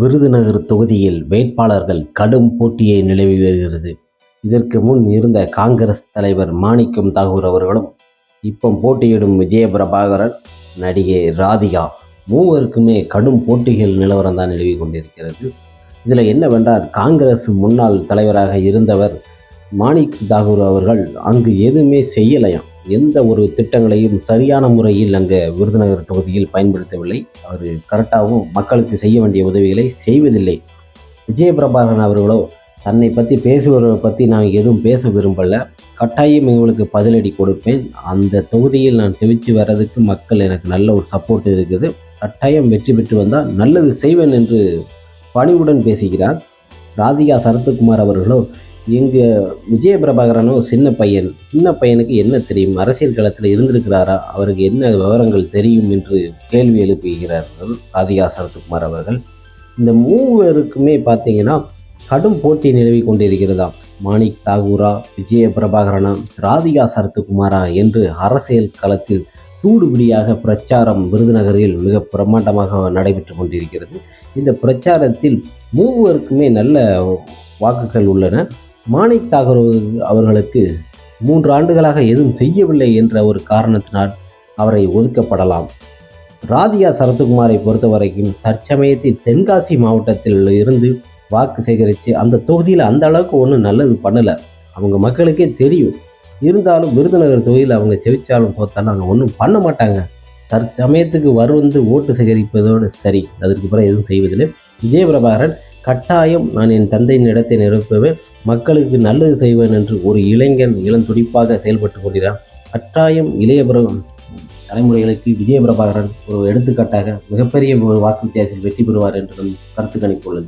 விருதுநகர் தொகுதியில் வேட்பாளர்கள் கடும் போட்டியை நிலவி வருகிறது. இதற்கு முன் இருந்த காங்கிரஸ் தலைவர் மாணிக்கம் தாகூர் அவர்களும் இப்போ போட்டியிடும் விஜயபிரபாகரன் நடிகை ராதிகா மூவருக்குமே கடும் போட்டிகள் நிலவரம் தான் நிலவி கொண்டிருக்கிறது. இதில் என்னவென்றால் காங்கிரஸ் முன்னாள் தலைவராக இருந்தவர் மாணிக் தாகூர் அவர்கள் அங்கு எதுவுமே செய்யலையாம். எந்த ஒரு திட்டங்களையும் சரியான முறையில் அங்கே விருதுநகர் தொகுதியில் பயன்படுத்தவில்லை. அவர் கரெக்டாகவும் மக்களுக்கு செய்ய வேண்டிய உதவிகளை செய்வதில்லை. விஜயபிரபாகரன் அவர்களோ தன்னை பற்றி பேசுவதை பற்றி நான் எதுவும் பேச விரும்பலை. கட்டாயம் எங்களுக்கு பதிலடி கொடுப்பேன். அந்த தொகுதியில் நான் செவிச்சு வர்றதுக்கு மக்கள் எனக்கு நல்ல ஒரு சப்போர்ட் இருக்குது. கட்டாயம் வெற்றி பெற்று வந்தால் நல்லது செய்வேன் என்று பணிவுடன் பேசுகிறார். ராதிகா சரத்குமார் அவர்களோ எங்கள் விஜயபிரபாகரனோ சின்ன பையன். சின்ன பையனுக்கு என்ன தெரியும்? அரசியல் களத்தில் இருந்திருக்கிறாரா? அவருக்கு என்ன விவரங்கள் தெரியும் என்று கேள்வி எழுப்புகிறார்கள் ராதிகா சரத்குமார் அவர்கள். இந்த மூவருக்குமே பார்த்தீங்கன்னா கடும் போட்டி நிலவி கொண்டிருக்கிறதாம். மாணிக் தாகூரா விஜய பிரபாகரனா ராதிகா சரத்குமாரா என்று அரசியல் களத்தில் சூடுபிடியாக பிரச்சாரம் விருதுநகரில் மிக பிரம்மாண்டமாக நடைபெற்று கொண்டிருக்கிறது. இந்த பிரச்சாரத்தில் மூவருக்குமே நல்ல வாக்குகள் உள்ளன. மாணிக் தாகூர் அவர்களுக்கு மூன்று ஆண்டுகளாக எதுவும் செய்யவில்லை என்ற ஒரு காரணத்தினால் அவரை ஒதுக்கப்படலாம். ராதிகா சரத்குமாரை பொறுத்தவரைக்கும் தற்சமயத்தில் தென்காசி மாவட்டத்தில் இருந்து வாக்கு சேகரித்து அந்த தொகுதியில் அந்த அளவுக்கு ஒன்றும் நல்லது பண்ணலை. அவங்க மக்களுக்கே தெரியும். இருந்தாலும் விருதுநகர் தொகுதியில் அவங்க செவிச்சாலும் தோத்தாலும் அவங்க ஒன்றும் பண்ண மாட்டாங்க. தற்சமயத்துக்கு வருவந்து ஓட்டு சேகரிப்பதோடு சரி. அதற்கு பிறகு எதுவும் செய்வதில்லை. விஜயபிரபாகரன் கட்டாயம் நான் என் தந்தையின் இடத்தை நிரப்புவேன். மக்களுக்கு நல்லது செய்வேன் என்று ஒரு இளைஞன் இளம் துடிப்பாக செயல்பட்டு கொண்டிருக்கிறான். கட்டாயம் இளைய தலைமுறைகளுக்கு விஜயபிரபாகரன் ஒரு எடுத்துக்காட்டாக மிகப்பெரிய ஒரு வாக்கு வித்தியாசத்தில் வெற்றி பெறுவார் என்று நம் கருத்து கணிப்பு உள்ளது.